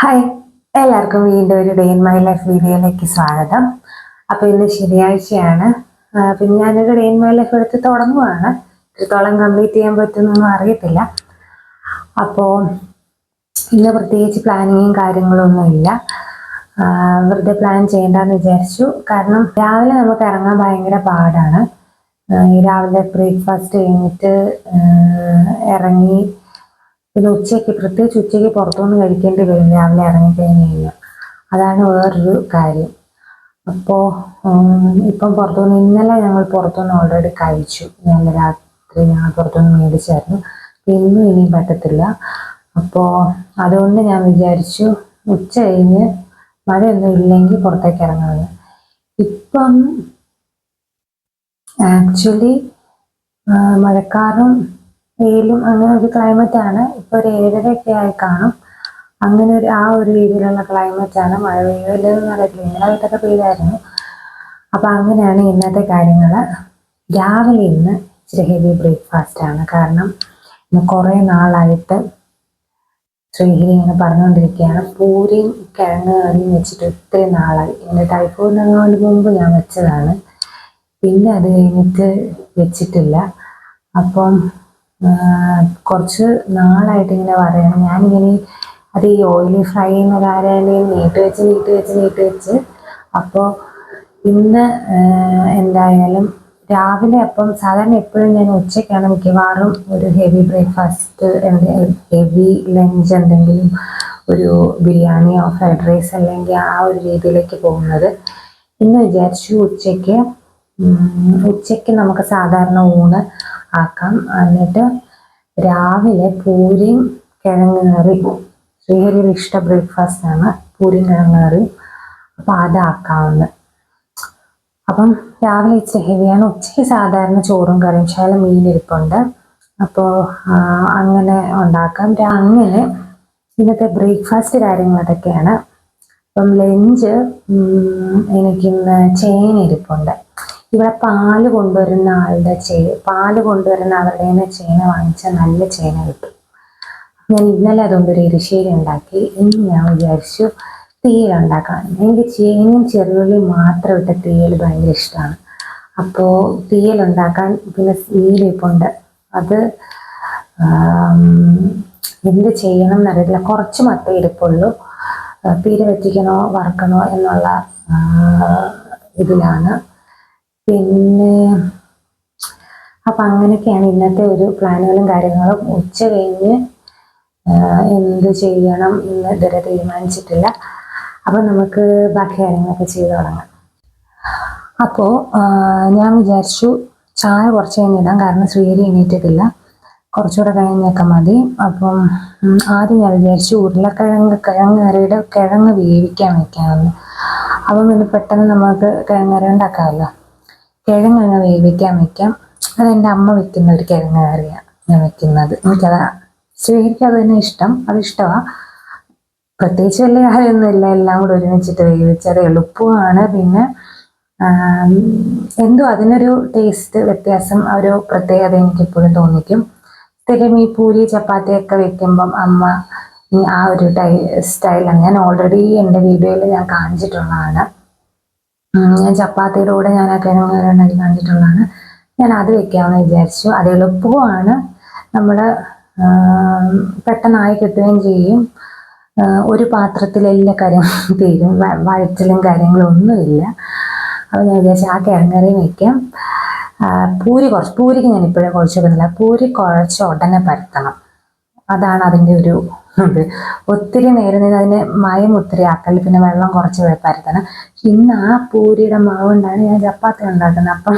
Hi എല്ലാവർക്കും വീണ്ടും ഒരു ഡേ ഇൻ മൈ ലൈഫ് വീഡിയോയിലേക്ക് സ്വാഗതം. അപ്പോൾ ഇന്ന് ശനിയാഴ്ചയാണ്. പിന്നെ ഞാനൊരു ഡേ ഇൻ മൈ ലൈഫ് എടുത്ത് തുടങ്ങുവാണ്. ഇത്രത്തോളം കംപ്ലീറ്റ് ചെയ്യാൻ പറ്റുമെന്നൊന്നും അറിയത്തില്ല. അപ്പോൾ ഇന്ന് പ്രത്യേകിച്ച് പ്ലാനിങ്ങും കാര്യങ്ങളൊന്നും ഇല്ല. വെറുതെ പ്ലാൻ ചെയ്യേണ്ടെന്ന് വിചാരിച്ചു. കാരണം രാവിലെ നമുക്ക് ഇറങ്ങാൻ ഭയങ്കര പാടാണ്. രാവിലെ ബ്രേക്ക്ഫാസ്റ്റ് കഴിഞ്ഞിട്ട് ഇറങ്ങി പിന്നെ ഉച്ചയ്ക്ക് പ്രത്യേകിച്ച് ഉച്ചയ്ക്ക് പുറത്തുനിന്ന് കഴിക്കേണ്ടി വരും. രാവിലെ ഇറങ്ങിക്കഴിഞ്ഞ് കഴിഞ്ഞാൽ. അതാണ് വേറൊരു കാര്യം. അപ്പോൾ ഇപ്പം പുറത്തുനിന്ന് ഇന്നലെ ഞങ്ങൾ പുറത്തുനിന്ന് ഓൾറെഡി കഴിച്ചു. ഇന്നലെ രാത്രി ഞങ്ങൾ പുറത്തുനിന്ന് മേടിച്ചായിരുന്നു. ഇന്നും ഇനിയും പറ്റത്തില്ല. അപ്പോൾ അതുകൊണ്ട് ഞാൻ വിചാരിച്ചു ഉച്ച കഴിഞ്ഞ് മഴയൊന്നും ഇല്ലെങ്കിൽ പുറത്തേക്ക് ഇറങ്ങാമെന്ന്. ഇപ്പം ആക്ച്വലി മഴക്കാറും വെയിലും അങ്ങനെ ഒരു ക്ലൈമറ്റ് ആണ്. ഇപ്പൊ ഒരു ഏഴരയൊക്കെ ആയി കാണും. അങ്ങനെ ഒരു ആ ഒരു രീതിയിലുള്ള ക്ലൈമറ്റ് ആണ്. മഴ പെയ്യുമല്ലെന്ന് അറിയത്തില്ല ഇന്നലെ വീട്ടൊക്കെ പെയ്തായിരുന്നു. അപ്പൊ അങ്ങനെയാണ് ഇന്നത്തെ കാര്യങ്ങൾ രാവിലെ ഇന്ന് ഇച്ചിരി ഹെവി ബ്രേക്ക്ഫാസ്റ്റ് ആണ്. കാരണം ഇന്ന് കുറേ നാളായിട്ട് ശ്രീഹിരി ഇങ്ങനെ പറഞ്ഞുകൊണ്ടിരിക്കുകയാണ് പൂരിയും കിഴങ്ങ് കറിയും വെച്ചിട്ട് ഒത്തിരി നാളായി. എന്റെ ടൈഫോയിഡിനങ്ങാണ്ട് മുമ്പ് ഞാൻ വെച്ചതാണ്. പിന്നെ അത് കഴിഞ്ഞിട്ട് വെച്ചിട്ടില്ല. അപ്പം കുറച്ച് നാളായിട്ട് ഇങ്ങനെ പറയണം. ഞാനിങ്ങനെ അത് ഈ ഓയിലി ഫ്രൈ ചെയ്യുന്ന കാര്യം നീട്ട് വെച്ച് നീട്ട് വെച്ച് നീട്ട് വെച്ച്. അപ്പോൾ ഇന്ന് എന്തായാലും രാവിലെ അപ്പം സാധാരണ എപ്പോഴും ഞാൻ ഉച്ചയ്ക്കാണ് മിക്കവാറും ഒരു ഹെവി ബ്രേക്ക്ഫാസ്റ്റ് ഹെവി ലഞ്ച് എന്തെങ്കിലും ഒരു ബിരിയാണിയോ ഫ്രൈഡ് റൈസ് അല്ലെങ്കിൽ ആ ഒരു രീതിയിലേക്ക് പോകുന്നത്. ഇന്ന് വിചാരിച്ചു ഉച്ചയ്ക്ക് ഉച്ചയ്ക്ക് നമുക്ക് സാധാരണ ഊണ് ആക്കാം. എന്നിട്ട് രാവിലെ പൂരിയും കിഴങ്ങ് കറി ശ്രീഹരിയുടെ ഇഷ്ട ബ്രേക്ക്ഫാസ്റ്റ് ആണ് പൂരിയും കിഴങ്ങ് കറിയും അപ്പം അതാക്കാവുന്ന അപ്പം രാവിലെ ഇച്ച ഹെവിയാണ് ഉച്ചയ്ക്ക് സാധാരണ ചോറും കറിയും ശകലം മീനിരിപ്പുണ്ട് അപ്പോൾ അങ്ങനെ ഉണ്ടാക്കാം. അങ്ങനെ ഇന്നത്തെ ബ്രേക്ക്ഫാസ്റ്റ് കാര്യങ്ങൾ അതൊക്കെയാണ്. അപ്പം ലഞ്ച് എനിക്കിന്ന് ചേന ഇരിപ്പുണ്ട്. ഇവിടെ പാൽ കൊണ്ടുവരുന്ന ആളുടെ ചേ പാൽ കൊണ്ടുവരുന്ന അവരുടെ തന്നെ ചേന വാങ്ങിച്ചാൽ നല്ല ചേന കിട്ടും. ഞാൻ ഇന്നലെ അതുകൊണ്ട് ഒരു എരിശ്ശേരി ഉണ്ടാക്കി. ഇനി ഞാൻ വിചാരിച്ചു തീയിൽ ഉണ്ടാക്കാൻ. എനിക്ക് ചേനയും ചെറുള്ളിയും മാത്രം ഇട്ട തീയൽ ഭയങ്കര ഇഷ്ടമാണ്. അപ്പോൾ തീയൽ ഉണ്ടാക്കാൻ പിന്നെ നീലിപ്പുണ്ട് അത് എന്ത് ചെയ്യണം എന്നറിയില്ല കുറച്ച് മത്തേ ഇരിപ്പുള്ളൂ. പീര വെറ്റിക്കണോ വറക്കണോ എന്നുള്ള ഇതിലാണ്. പിന്നെ അപ്പം അങ്ങനെയൊക്കെയാണ് ഇന്നത്തെ ഒരു പ്ലാനുകളും കാര്യങ്ങളും. ഉച്ച കഴിഞ്ഞ് എന്ത് ചെയ്യണം എന്ന് ഇതുവരെ തീരുമാനിച്ചിട്ടില്ല. അപ്പം നമുക്ക് ബാക്കി കാര്യങ്ങളൊക്കെ ചെയ്തു തുടങ്ങാം. അപ്പോൾ ഞാൻ വിചാരിച്ചു ചായ കുറച്ച് കഴിഞ്ഞിടാം കാരണം ശ്രീഹരി എണീറ്റിട്ടില്ല. കുറച്ചുകൂടെ കഴിഞ്ഞൊക്കെ മതി. അപ്പം ആദ്യം ഞാൻ വിചാരിച്ചു ഉരുളക്കിഴങ്ങ് കിഴങ്ങ് കറിയുടെ കിഴങ്ങ് വേവിക്കാൻ വയ്ക്കാമെന്ന് അപ്പം പിന്നെ പെട്ടെന്ന് നമുക്ക് കിഴങ്ങ് കറി ഉണ്ടാക്കാമല്ലോ കിഴങ്ങ് അങ്ങ് വേവിക്കാൻ വെക്കാം. അത് എന്റെ അമ്മ വെക്കുന്ന ഒരു കിഴങ്ങ് കറിയാണ് ഞാൻ വെക്കുന്നത്. എനിക്കത് ശ്രീഹരിക്ക് അത് തന്നെ ഇഷ്ടം. അത് ഇഷ്ടമാണ് പ്രത്യേകിച്ച് വലിയ കാര്യമൊന്നുമില്ല. എല്ലാം കൂടെ ഒരുമിച്ചിട്ട് വേവിച്ചത് എളുപ്പമാണ് പിന്നെ എന്തോ അതിനൊരു ടേസ്റ്റ് വ്യത്യാസം ഒരു പ്രത്യേകത എനിക്ക് എപ്പോഴും തോന്നിക്കും. സ്ഥിരം ഈ പൂരി ചപ്പാത്തിയൊക്കെ വെക്കുമ്പം അമ്മ ഈ ആ ഒരു ടൈ സ്റ്റൈലാണ് ഞാൻ ഓൾറെഡി എന്റെ വീഡിയോയിൽ ഞാൻ കാണിച്ചിട്ടുള്ളതാണ്. ഞാൻ ചപ്പാത്തിയുടെ കൂടെ ഞാൻ ആ കിഴങ്ങ് കണ്ടിട്ടുള്ളതാണ് ഞാൻ അത് വെക്കാമെന്ന് വിചാരിച്ചു. അത് എളുപ്പവുമാണ്. നമ്മൾ പെട്ടെന്നായി കിട്ടുകയും ചെയ്യും. ഒരു പാത്രത്തിൽ എല്ലാ കാര്യങ്ങളും തീരും. വഴച്ചിലും കാര്യങ്ങളും ഒന്നുമില്ല. അപ്പോൾ ഞാൻ വിചാരിച്ചു ആ കിഴങ്ങറിയും വയ്ക്കാം പൂരി കുറച്ച് പൂരിക്ക് ഞാൻ ഇപ്പോഴും കുഴച്ച് വെക്കുന്നില്ല പൂരി കുഴച്ച് ഉടനെ പരത്തണം. അതാണ് അതിന്റെ ഒരു ഒത്തിരി നേരം നിന്ന് അതിന് മയം ഒത്തിരി ആക്കൽ പിന്നെ വെള്ളം കുറച്ച് പരത്തണം. ഇന്ന് ആ പൂരിയുടെ മാവ് കൊണ്ടാണ് ഞാൻ ചപ്പാത്തി ഉണ്ടാക്കുന്നത്. അപ്പം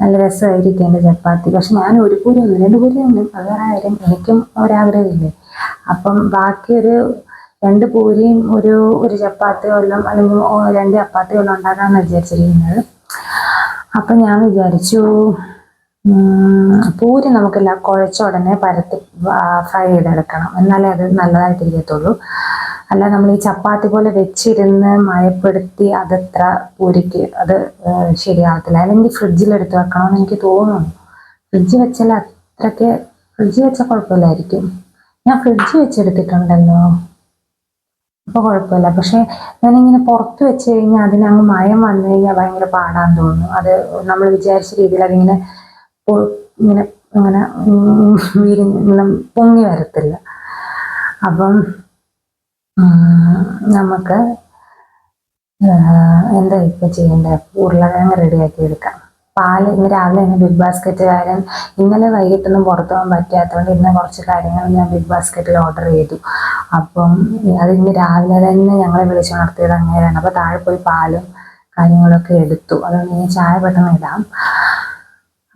നല്ല രസമായിരിക്കും എന്റെ ചപ്പാത്തി. പക്ഷെ ഞാൻ ഒരു പൂരി ഒന്നും രണ്ട് പൂരി ഒന്നും അത് വേറെ കാര്യം. എനിക്കും ഒരാഗ്രഹമില്ലേ. അപ്പം ബാക്കി ഒരു രണ്ട് പൂരിയും ഒരു ഒരു ചപ്പാത്തി കൊല്ലം അല്ലെങ്കിൽ രണ്ട് ചപ്പാത്തി കൊല്ലം ഉണ്ടാക്കാമെന്ന് വിചാരിച്ചിരിക്കുന്നത്. അപ്പം ഞാൻ വിചാരിച്ചു പൂരി നമുക്കില്ല കുഴച്ച ഉടനെ പരത്തി ഫ്രൈ ചെയ്തെടുക്കണം. എന്നാലേ അത് നല്ലതായിട്ടിരിക്കത്തുള്ളൂ. അല്ല നമ്മൾ ഈ ചപ്പാത്തി പോലെ വെച്ചിരുന്ന് മയപ്പെടുത്തി അതത്ര പൂരിക്ക് അത് ശരിയാകത്തില്ല അല്ലെങ്കിൽ ഫ്രിഡ്ജിൽ എടുത്ത് വെക്കണമെന്ന് എനിക്ക് തോന്നുന്നു. ഫ്രിഡ്ജ് വെച്ചാൽ അത്രയ്ക്ക് ഫ്രിഡ്ജ് വെച്ചാൽ കുഴപ്പമില്ലായിരിക്കും. ഞാൻ ഫ്രിഡ്ജ് വെച്ചെടുത്തിട്ടുണ്ടല്ലോ അപ്പോൾ കുഴപ്പമില്ല. പക്ഷേ ഞാനിങ്ങനെ പുറത്ത് വെച്ച് കഴിഞ്ഞാൽ അതിനങ്ങ് മയം വന്നു കഴിഞ്ഞാൽ ഭയങ്കര പാടാന്ന് തോന്നുന്നു. അത് നമ്മൾ വിചാരിച്ച രീതിയിൽ അതിങ്ങനെ ഇങ്ങനെ ഉം വിരിഞ്ഞ് പൊങ്ങി വരത്തില്ല. അപ്പം നമുക്ക് എന്താ ഇപ്പം ചെയ്യേണ്ടത് ഉരുളക്കിഴങ്ങ് റെഡിയാക്കി എടുക്കാം. പാൽ ഇന്ന് രാവിലെ തന്നെ ബിഗ് ബാസ്ക്കറ്റുകാരൻ ഇന്നലെ വൈകിട്ടൊന്നും പുറത്തു പോകാൻ പറ്റാത്തതുകൊണ്ട് ഇന്ന് കുറച്ച് കാര്യങ്ങൾ ഞാൻ ബിഗ് ബാസ്ക്കറ്റിൽ ഓർഡർ ചെയ്തു. അപ്പം അത് ഇന്ന് രാവിലെ തന്നെ ഞങ്ങളെ വിളിച്ചു നടത്തിയത് അങ്ങനെയാണ് അപ്പോൾ താഴെ പോയി പാലും കാര്യങ്ങളൊക്കെ എടുത്തു. അതുകൊണ്ട് ഞാൻ ചായ പെട്ടെന്ന് ഇടാം.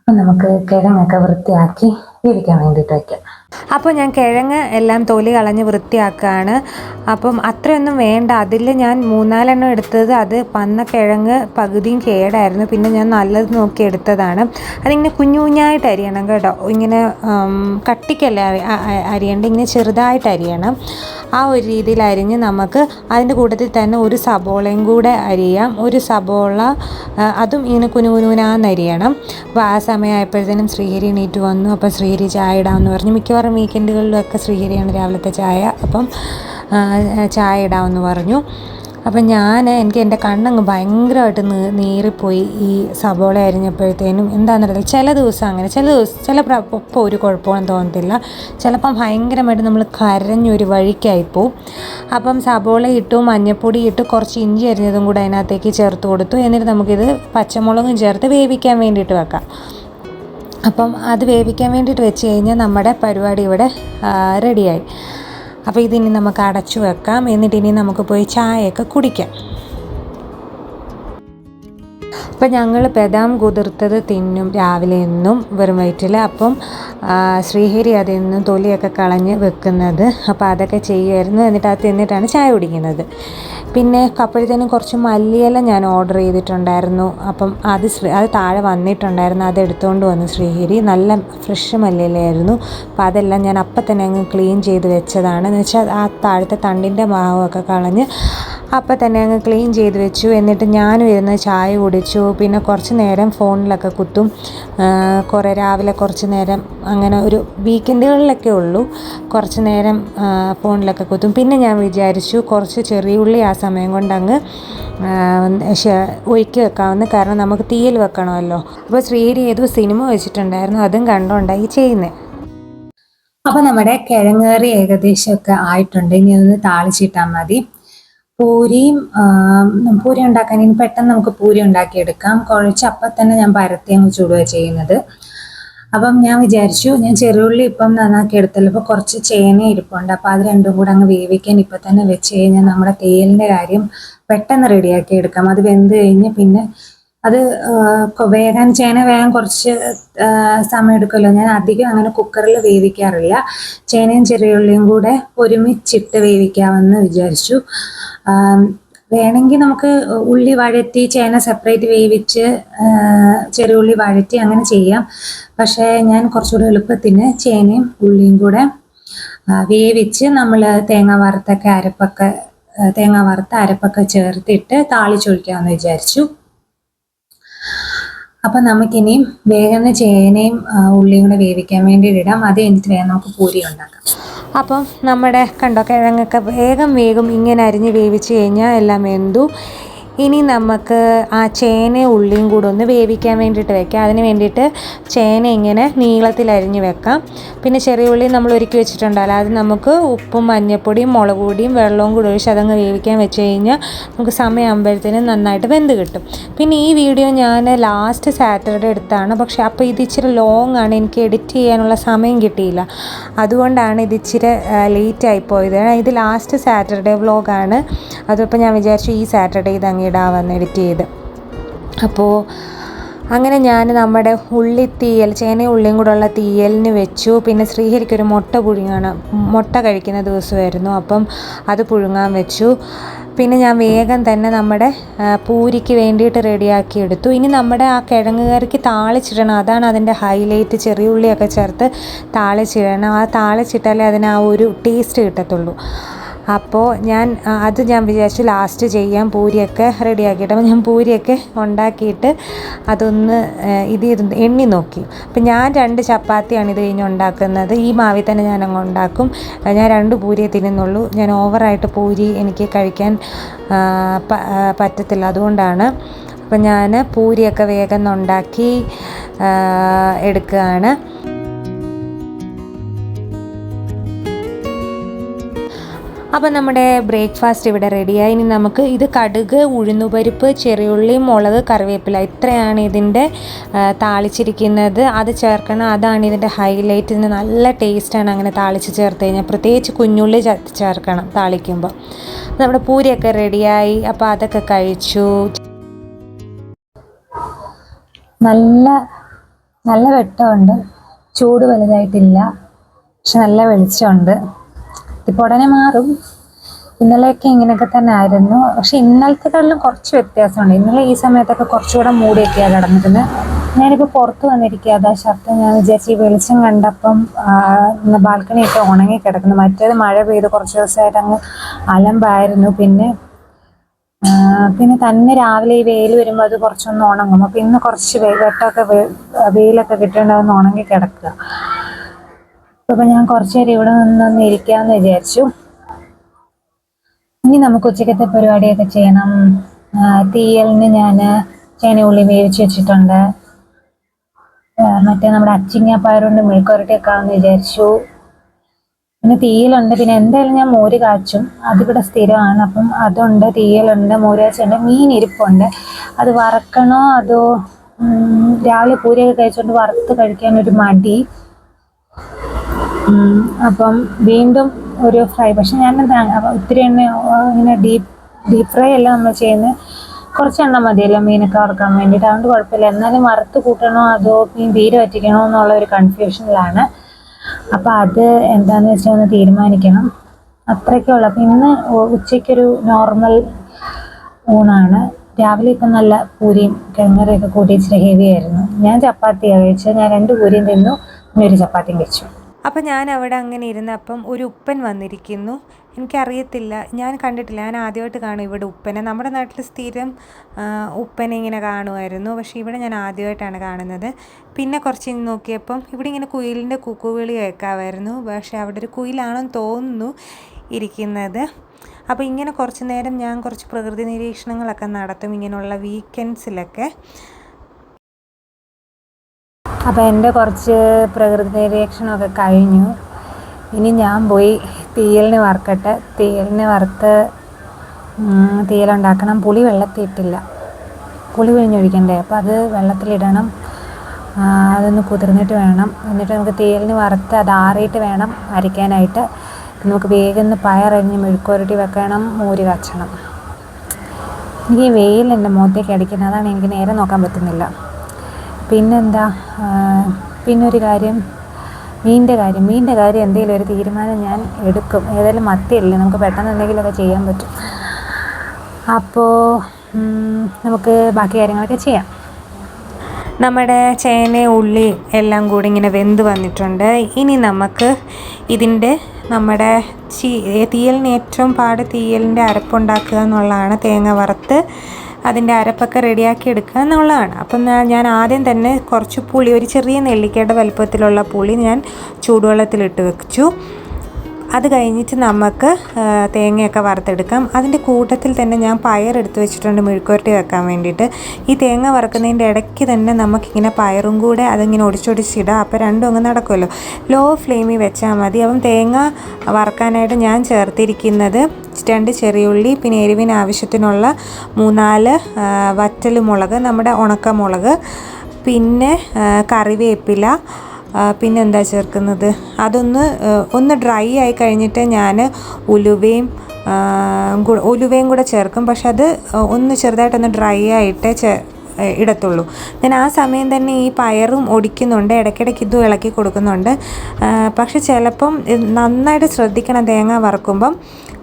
അപ്പം നമുക്ക് കിഴങ്ങൊക്കെ വൃത്തിയാക്കി വേവിക്കാൻ വേണ്ടിയിട്ട് വയ്ക്കാം അപ്പോൾ ഞാൻ കിഴങ്ങ് എല്ലാം തൊലി കളഞ്ഞ് വൃത്തിയാക്കുകയാണ് അപ്പം അത്രയൊന്നും വേണ്ട. അതിൽ ഞാൻ മൂന്നാലെണ്ണം എടുത്തത് അത് പന്ന കിഴങ്ങ് പകുതിയും കേടായിരുന്നു. പിന്നെ ഞാൻ നല്ലത് നോക്കി എടുത്തതാണ്. അതിങ്ങനെ കുഞ്ഞു കുഞ്ഞായിട്ട് അരിയണം കേട്ടോ. ഇങ്ങനെ കട്ടിക്കല്ലേ അരിയണ്ട ഇങ്ങനെ ചെറുതായിട്ട് അരിയണം. ആ ഒരു രീതിയിൽ അരിഞ്ഞ് നമുക്ക് അതിന്റെ കൂട്ടത്തിൽ തന്നെ ഒരു സബോളയും കൂടെ അരിയാം. ഒരു സബോള അതും ഇങ്ങനെ കുനു കുനുകുനാന്ന് അരിയണം അപ്പോൾ ആ സമയമായപ്പോഴത്തേനും ശ്രീഹരി എണീറ്റ് വന്നു. അപ്പോൾ ശ്രീഹരി ചായ ഇടാമെന്ന് പറഞ്ഞു. മിക്കവാറും വീക്കെൻഡുകളിലൊക്കെ ശ്രീഹരിയാണ് രാവിലത്തെ ചായ. അപ്പം ചായ ഇടാമെന്ന് പറഞ്ഞു. അപ്പം ഞാൻ എനിക്ക് എന്റെ കണ്ണങ്ങ് ഭയങ്കരമായിട്ട് നീറിപ്പോയി ഈ സബോള അരിഞ്ഞപ്പോഴത്തേനും. എന്താണെന്നറിയില്ല. ചില ദിവസം അങ്ങനെ ചില ദിവസം ചില ഇപ്പോൾ ഒരു കുഴപ്പമൊന്നും തോന്നത്തില്ല. ചിലപ്പം ഭയങ്കരമായിട്ട് നമ്മൾ കരഞ്ഞൊരു വഴിക്കായിപ്പോവും. അപ്പം സബോള ഇട്ടു മഞ്ഞപ്പൊടി ഇട്ട് കുറച്ച് ഇഞ്ചി അരിഞ്ഞതും കൂടെ അതിനകത്തേക്ക് ചേർത്ത് കൊടുത്തു. എന്നിട്ട് നമുക്കിത് പച്ചമുളകും ചേർത്ത് വേവിക്കാൻ വേണ്ടിയിട്ട് വെക്കാം. അപ്പം അത് വേവിക്കാൻ വേണ്ടിയിട്ട് വെച്ച് കഴിഞ്ഞാൽ നമ്മുടെ പരിപാടി ഇവിടെ റെഡിയായി അപ്പോൾ ഇതിനി നമുക്ക് അടച്ചു വെക്കാം. എന്നിട്ട് ഇനി നമുക്ക് പോയി ചായയൊക്കെ കുടിക്കാം. അപ്പം ഞങ്ങൾ ബദാം കുതിർത്തത് തിന്നും രാവിലെ എന്നും വെറും വയറ്റിൽ അപ്പം ശ്രീഹരി അതെന്നും തൊലിയൊക്കെ കളഞ്ഞ് വെക്കുന്നത്. അപ്പോൾ അതൊക്കെ ചെയ്യുമായിരുന്നു എന്നിട്ട് അത് തിന്നിട്ടാണ് ചായ കുടിക്കുന്നത്. പിന്നെ അപ്പോഴത്തേനും കുറച്ച് മല്ലിയില ഞാൻ ഓർഡർ ചെയ്തിട്ടുണ്ടായിരുന്നു. അപ്പം അത് അത് താഴെ വന്നിട്ടുണ്ടായിരുന്നു. അത് എടുത്തുകൊണ്ട് വന്നു ശ്രീഹരി. നല്ല ഫ്രഷ് മല്ലിയിലയായിരുന്നു. അപ്പോൾ അതെല്ലാം ഞാൻ അപ്പം തന്നെ അങ്ങ് ക്ലീൻ ചെയ്ത് വെച്ചതാണ്. എന്ന് വെച്ചാൽ ആ താഴത്തെ തണ്ടിന്റെ മാവൊക്കെ കളഞ്ഞ് അപ്പം തന്നെ അങ്ങ് ക്ലീൻ ചെയ്ത് വെച്ചു. എന്നിട്ട് ഞാനും ഇരുന്ന് ചായ കുടിച്ചു. പിന്നെ കുറച്ച് നേരം ഫോണിലൊക്കെ കുത്തും. കുറേ രാവിലെ കുറച്ച് നേരം അങ്ങനെ ഒരു വീക്കെൻഡുകളിലൊക്കെ ഉള്ളൂ. കുറച്ച് നേരം ഫോണിലൊക്കെ കുത്തും. പിന്നെ ഞാൻ വിചാരിച്ചു കുറച്ച് ചെറിയ ഉള്ളി ആ സമയം കൊണ്ട് അങ്ങ് ഒഴുക്കി വെക്കാമെന്ന് കാരണം നമുക്ക് തീയിൽ വെക്കണമല്ലോ. അപ്പോൾ ശ്രീഹരി ഏതോ സിനിമ വെച്ചിട്ടുണ്ടായിരുന്നു. അതും കണ്ടുകൊണ്ടായി ചെയ്യുന്നത് അപ്പോൾ നമ്മുടെ കിഴങ്ങേറി ഏകദേശമൊക്കെ ഏകദേശം ആയിട്ടുണ്ട്. ഇനി ഒന്ന് താളിച്ചിട്ടാൽ മതി. പൂരിയും പൂരി ഉണ്ടാക്കാൻ ഇനി പെട്ടെന്ന് നമുക്ക് പൂരി ഉണ്ടാക്കിയെടുക്കാം. കുഴച്ച് അപ്പം തന്നെ ഞാൻ പരത്തി അങ്ങ് ചുടുക ചെയ്യുന്നത്. അപ്പം ഞാൻ വിചാരിച്ചു ഞാൻ ചെറുള്ളി ഇപ്പം നന്നാക്കി എടുത്തല്ലോ. അപ്പോൾ കുറച്ച് ചേന ഇരിപ്പുണ്ട്. അപ്പം അത് രണ്ടും കൂടെ അങ്ങ് വേവിക്കാൻ ഇപ്പം തന്നെ വെച്ച് കഴിഞ്ഞാൽ നമ്മുടെ തേലിന്റെ കാര്യം പെട്ടെന്ന് റെഡിയാക്കി എടുക്കാം. അത് വെന്ത് കഴിഞ്ഞ് പിന്നെ അത് വേഗം ചേന വേഗം കുറച്ച് സമയം എടുക്കുമല്ലോ. ഞാൻ അധികം അങ്ങനെ കുക്കറിൽ വേവിക്കാറില്ല. ചേനയും ചെറിയുള്ളിയും കൂടെ ഒരുമിച്ചിട്ട് വേവിക്കാമെന്ന് വിചാരിച്ചു. വേണമെങ്കിൽ നമുക്ക് ഉള്ളി വഴറ്റി ചേന സെപ്പറേറ്റ് വേവിച്ച് ചെറിയ ചെറിയുള്ളി വഴറ്റി അങ്ങനെ ചെയ്യാം. പക്ഷേ ഞാൻ കുറച്ചുകൂടി എളുപ്പത്തിന് ചേനയും ഉള്ളിയും കൂടെ വേവിച്ച് നമ്മൾ തേങ്ങ വറുത്തൊക്കെ അരപ്പൊക്കെ തേങ്ങ വറുത്ത അരപ്പൊക്കെ ചേർത്തിട്ട് താളിച്ചൊഴിക്കാമെന്ന് വിചാരിച്ചു. അപ്പൊ നമുക്കിനിയും വേഗം ചേനയും ഉള്ളിയും കൂടെ വേവിക്കാൻ വേണ്ടി ഇടാം. അത് കഴിഞ്ഞിട്ട് വേഗം നമുക്ക് പൂരി ഉണ്ടാക്കാം. അപ്പം നമ്മുടെ കണ്ടോ കിഴങ്ങൊക്കെ വേഗം വേഗം ഇങ്ങനെ അരിഞ്ഞ് വേവിച്ച് കഴിഞ്ഞാൽ എല്ലാം വെന്തു. ഇനി നമുക്ക് ആ ചേന ഉള്ളിയും കൂടെ ഒന്ന് വേവിക്കാൻ വേണ്ടിയിട്ട് വെക്കാം. അതിന് വേണ്ടിയിട്ട് ചേന ഇങ്ങനെ നീളത്തിൽ അരിഞ്ഞ് വെക്കാം. പിന്നെ ചെറിയ ഉള്ളി നമ്മൾ ഒരുക്കി വെച്ചിട്ടുണ്ടല്ലോ. അത് നമുക്ക് ഉപ്പും മഞ്ഞൾപ്പൊടിയും മുളക് പൊടിയും വെള്ളവും കൂടെ ഒഴിച്ച് അതങ്ങ് വേവിക്കാൻ വെച്ച് കഴിഞ്ഞാൽ നമുക്ക് സമയമാകുമ്പോഴത്തേനും നന്നായിട്ട് വെന്ത് കിട്ടും. പിന്നെ ഈ വീഡിയോ ഞാൻ ലാസ്റ്റ് സാറ്റർഡേ എടുത്താണ്. പക്ഷേ അപ്പോൾ ഇത് ഇച്ചിരി ലോങ് ആണ്. എനിക്ക് എഡിറ്റ് ചെയ്യാനുള്ള സമയം കിട്ടിയില്ല. അതുകൊണ്ടാണ് ഇത് ഇച്ചിരി ലേറ്റ് ആയിപ്പോയത് ഇത് ലാസ്റ്റ് സാറ്റർഡേ വ്ലോഗാണ് അതിപ്പോൾ ഞാൻ വിചാരിച്ചു ഈ സാറ്റർഡേ ഇത് അങ്ങ് ഇടാമെന്ന് എഡിറ്റ് ചെയ്ത്. അപ്പോൾ അങ്ങനെ ഞാൻ നമ്മുടെ ഉള്ളി തീയൽ ചേനയും ഉള്ളിയും കൂടെ ഉള്ള തീയലിന് വെച്ചു. പിന്നെ ശ്രീഹരിക്ക് ഒരു മുട്ട പുഴുങ്ങാണ് മുട്ട കഴിക്കുന്ന ദിവസമായിരുന്നു. അപ്പം അത് പുഴുങ്ങാൻ വെച്ചു. പിന്നെ ഞാൻ വേഗം തന്നെ നമ്മുടെ പൂരിക്ക് വേണ്ടിയിട്ട് റെഡിയാക്കി എടുത്തു. ഇനി നമ്മുടെ ആ കിഴങ്ങ് കറിക്ക് താളിച്ചിടണം. അതാണ് അതിന്റെ ഹൈലൈറ്റ്. ചെറിയ ഉള്ളിയൊക്കെ ചേർത്ത് താളിച്ചിടണം. ആ താളിച്ചിട്ടാലേ അതിന് ആ ഒരു ടേസ്റ്റ് കിട്ടത്തുള്ളൂ. അപ്പോൾ ഞാൻ അത് ഞാൻ വിചാരിച്ചു ലാസ്റ്റ് ചെയ്യാം. പൂരിയൊക്കെ റെഡിയാക്കിയിട്ട് അപ്പോൾ ഞാൻ പൂരിയൊക്കെ ഉണ്ടാക്കിയിട്ട് അതൊന്ന് ഇത് ചെയ്ത് എണ്ണി നോക്കി. അപ്പം ഞാൻ രണ്ട് ചപ്പാത്തിയാണ് ഇത് കഴിഞ്ഞ് ഉണ്ടാക്കുന്നത്. ഈ മാവി തന്നെ ഞാൻ അങ്ങ് ഉണ്ടാക്കും. ഞാൻ രണ്ട് പൂരിയെ തിന്നുന്നുള്ളൂ. ഞാൻ ഓവറായിട്ട് പൂരി എനിക്ക് കഴിക്കാൻ പറ്റത്തില്ല. അതുകൊണ്ടാണ് അപ്പം ഞാൻ പൂരിയൊക്കെ വേഗം ഉണ്ടാക്കി എടുക്കുകയാണ്. അപ്പോൾ നമ്മുടെ ബ്രേക്ക്ഫാസ്റ്റ് ഇവിടെ റെഡിയായി ഇനി നമുക്ക് ഇത് കടുക് ഉഴുന്നുപരിപ്പ് ചെറിയുള്ളി മുളക് കറിവേപ്പില ഇത്രയാണ് ഇതിന്റെ താളിച്ചിരിക്കുന്നത്. അത് ചേർക്കണം. അതാണ് ഇതിന്റെ ഹൈലൈറ്റ് ഇതിന് നല്ല ടേസ്റ്റാണ് അങ്ങനെ താളിച്ച് ചേർത്ത് കഴിഞ്ഞാൽ. പ്രത്യേകിച്ച് കുഞ്ഞുള്ളി ചേർക്കണം താളിക്കുമ്പോൾ നമ്മുടെ പൂരിയൊക്കെ റെഡിയായി അപ്പോൾ അതൊക്കെ കഴിച്ചു. നല്ല നല്ല വെട്ടമുണ്ട്. ചൂട് വലുതായിട്ടില്ല. പക്ഷെ നല്ല വെളിച്ചമുണ്ട്. ഇപ്പോൾ ഉടനെ മാറും. ഇന്നലെയൊക്കെ ഇങ്ങനെയൊക്കെ തന്നെ ആയിരുന്നു. പക്ഷെ ഇന്നലത്തെക്കാളിലും കുറച്ച് വ്യത്യാസമുണ്ട്. ഇന്നലെ ഈ സമയത്തൊക്കെ കുറച്ചുകൂടെ മൂടിയൊക്കെയാണ് കിടന്നിരുന്നത് ഞാനിപ്പോൾ പുറത്ത് വന്നിരിക്കുക അതാ ശബ്ദം ഞാൻ വിചാരിച്ച് ഈ വെളിച്ചം കണ്ടപ്പം ബാൽക്കണിയൊക്കെ ഉണങ്ങി കിടക്കുന്നു. മറ്റേത് മഴ പെയ്ത് കുറച്ച് ദിവസമായിട്ട് അങ്ങ് അലമ്പായിരുന്നു. പിന്നെ പിന്നെ തന്നെ രാവിലെ ഈ വെയിൽ വരുമ്പോൾ അത് കുറച്ചൊന്ന് ഉണങ്ങും. അപ്പം ഇന്ന് കുറച്ച് വെട്ടമൊക്കെ വെയിലൊക്കെ കിട്ടേണ്ടതെന്ന് ഉണങ്ങി കിടക്കുക. അപ്പം ഞാൻ കുറച്ചു നേരം ഇവിടെ നിന്നൊന്ന് ഇരിക്കാമെന്ന് വിചാരിച്ചു. ഇനി നമുക്ക് ഉച്ചക്കത്തെ പരിപാടിയൊക്കെ ചെയ്യണം. തീയലിന് ഞാൻ ചേനയുള്ളി വേവിച്ച് വെച്ചിട്ടുണ്ട്. മറ്റേ നമ്മുടെ അച്ചിങ്ങ പയറുണ്ട് ആണെന്ന് വിചാരിച്ചു. പിന്നെ തീയലുണ്ട്. പിന്നെ എന്തായാലും ഞാൻ മോര് കാച്ചും. അതിവിടെ സ്ഥിരമാണ്. അപ്പം അതുണ്ട് തീയലുണ്ട് മോര് കാച്ചുണ്ട് മീൻ ഇരിപ്പുണ്ട് അത് വറക്കണോ അതോ രാവിലെ പൂരിയൊക്കെ കഴിച്ചുകൊണ്ട് വറുത്ത് കഴിക്കാൻ ഒരു മടി? അപ്പം വീണ്ടും ഒരു ഫ്രൈ പക്ഷെ ഞാൻ എന്താ ഒത്തിരി എണ്ണ ഇങ്ങനെ ഡീപ്പ് ഡീപ്പ് ഫ്രൈ അല്ല നമ്മൾ ചെയ്യുന്നത് കുറച്ച് എണ്ണ മതിയല്ലോ മീനൊക്കെ വറുക്കാൻ വേണ്ടിയിട്ട്. അതുകൊണ്ട് കുഴപ്പമില്ല. എന്നാലും വറുത്ത് കൂട്ടണോ അതോ മീൻ തീരെ വറ്റിക്കണോ എന്നുള്ള ഒരു കൺഫ്യൂഷനിലാണ് അപ്പോൾ അത് എന്താന്ന് വെച്ചാൽ ഒന്ന് തീരുമാനിക്കണം. അത്രയ്ക്കുള്ള അപ്പം ഇന്ന് ഉച്ചയ്ക്കൊരു നോർമൽ ഊണാണ്. രാവിലെ ഇപ്പം നല്ല പൂരിയും കിഴങ്ങറിയൊക്കെ കൂട്ടി ഇച്ചിരി ഹെവി ആയിരുന്നു. ഞാൻ ചപ്പാത്തിയാണ് കഴിച്ചത്. ഞാൻ രണ്ട് പൂരിയും തിന്നു. പിന്നെ ഒരു ചപ്പാത്തിയും കഴിച്ചു. അപ്പം ഞാൻ അവിടെ അങ്ങനെ ഇരുന്നപ്പം ഒരു ഉപ്പൻ വന്നിരിക്കുന്നു. എനിക്കറിയത്തില്ല ഞാൻ കണ്ടിട്ടില്ല. ഞാൻ ആദ്യമായിട്ട് കാണും ഇവിടെ ഉപ്പനെ. നമ്മുടെ നാട്ടിൽ സ്ഥിരം ഉപ്പനെ ഇങ്ങനെ കാണുമായിരുന്നു. പക്ഷേ ഇവിടെ ഞാൻ ആദ്യമായിട്ടാണ് കാണുന്നത്. പിന്നെ കുറച്ച് നോക്കിയപ്പം ഇവിടെ ഇങ്ങനെ കുയിലിന്റെ കുക്കുവിളി കേൾക്കാമായിരുന്നു പക്ഷേ അവിടെ ഒരു കുയിലാണെന്ന് തോന്നുന്നു ഇരിക്കുന്നത്. അപ്പോൾ ഇങ്ങനെ കുറച്ച് നേരം ഞാൻ കുറച്ച് പ്രകൃതി നിരീക്ഷണങ്ങളൊക്കെ നടത്തും ഇങ്ങനെയുള്ള വീക്കെൻഡ്സിലൊക്കെ അപ്പോൾ എന്റെ കുറച്ച് പ്രകൃതി നിരീക്ഷണമൊക്കെ കഴിഞ്ഞു. ഇനി ഞാൻ പോയി തീയലിന് വറുക്കട്ടെ. തീയലിന് വറുത്ത് തീയലുണ്ടാക്കണം. പുളി വെള്ളത്തിൽ ഇട്ടില്ല പുളി പിഴിഞ്ഞൊഴിക്കണ്ടേ? അപ്പോൾ അത് വെള്ളത്തിലിടണം. അതൊന്ന് കുതിർന്നിട്ട് വേണം. എന്നിട്ട് നമുക്ക് തീയലിന് വറുത്ത് അത് ആറിയിട്ട് വേണം അരയ്ക്കാനായിട്ട് നമുക്ക് വേഗം പയറരിഞ്ഞ് മെഴുക്കുരട്ടി വെക്കണം. മോര് കാച്ചണം. എനിക്ക് വെയിൽ എന്റെ മുഖത്തേക്ക് അടിക്കുന്നത് അതാണ് എനിക്ക് നേരെ നോക്കാൻ പറ്റുന്നില്ല. പിന്നെന്താ? പിന്നൊരു കാര്യം. മീനിന്റെ കാര്യം. മീനിന്റെ കാര്യം എന്തെങ്കിലും ഒരു തീരുമാനം ഞാൻ എടുക്കും. ഏതായാലും മത്തിയല്ലേ? നമുക്ക് പെട്ടെന്ന് എന്തെങ്കിലുമൊക്കെ ചെയ്യാൻ പറ്റും. അപ്പോൾ നമുക്ക് ബാക്കി കാര്യങ്ങളൊക്കെ ചെയ്യാം. നമ്മുടെ ചേന ഉള്ളി എല്ലാം കൂടി ഇങ്ങനെ വെന്ത് വന്നിട്ടുണ്ട്. ഇനി നമുക്ക് ഇതിന്റെ നമ്മുടെ ചീ തീയലിന് ഏറ്റവും പാട് തീയലിന്റെ അരപ്പുണ്ടാക്കുക എന്നുള്ളതാണ് തേങ്ങ വറുത്ത് അതിന്റെ അരപ്പൊക്കെ റെഡിയാക്കി എടുക്കുക എന്നുള്ളതാണ്. അപ്പം ഞാൻ- ആദ്യം തന്നെ കുറച്ച് പുളി ഒരു ചെറിയ നെല്ലിക്കയുടെ വലുപ്പത്തിലുള്ള പുളി ഞാൻ ചൂടുവെള്ളത്തിലിട്ട് വെച്ചു. അത് കഴിഞ്ഞിട്ട് നമുക്ക് തേങ്ങയൊക്കെ വറുത്തെടുക്കാം. അതിന്റെ കൂട്ടത്തിൽ തന്നെ ഞാൻ പയറെടുത്ത് വെച്ചിട്ടുണ്ട് മെഴുക്കുവരട്ടി വെക്കാൻ വേണ്ടിയിട്ട്. ഈ തേങ്ങ വറുക്കുന്നതിന്റെ ഇടയ്ക്ക് തന്നെ നമുക്കിങ്ങനെ പയറും കൂടെ അതിങ്ങനെ ഒടിച്ചൊടിച്ചിടാം അപ്പോൾ രണ്ടും അങ്ങ് നടക്കുമല്ലോ. ലോ ഫ്ലെയിമിൽ വെച്ചാൽ മതി. അപ്പം തേങ്ങ വറുക്കാനായിട്ട് ഞാൻ ചേർത്തിരിക്കുന്നത് രണ്ട് ചെറിയുള്ളി പിന്നെ എരിവിന് ആവശ്യത്തിനുള്ള മൂന്നാൽ വറ്റൽ മുളക് നമ്മുടെ ഉണക്കമുളക് പിന്നെ കറിവേപ്പില ആ, പിന്നെ എന്താ ചേർക്കുന്നത്? അതൊന്ന് ഒന്ന് ഡ്രൈ ആയി കഴിഞ്ഞിട്ട് ഞാൻ ഉലുവയും ഉലുവയും കൂടെ ചേർക്കും. പക്ഷെ അത് ഒന്ന് ചെറുതായിട്ടൊന്ന് ഡ്രൈ ആയിട്ട് ഇടത്തുള്ളൂ. ഞാൻ ആ സമയം തന്നെ ഈ പയറും ഒടിക്കുന്നുണ്ട് ഇടയ്ക്കിടയ്ക്ക് ഇതും ഇളക്കി കൊടുക്കുന്നുണ്ട്. പക്ഷെ ചിലപ്പം നന്നായിട്ട് ശ്രദ്ധിക്കണം തേങ്ങ വറക്കുമ്പം.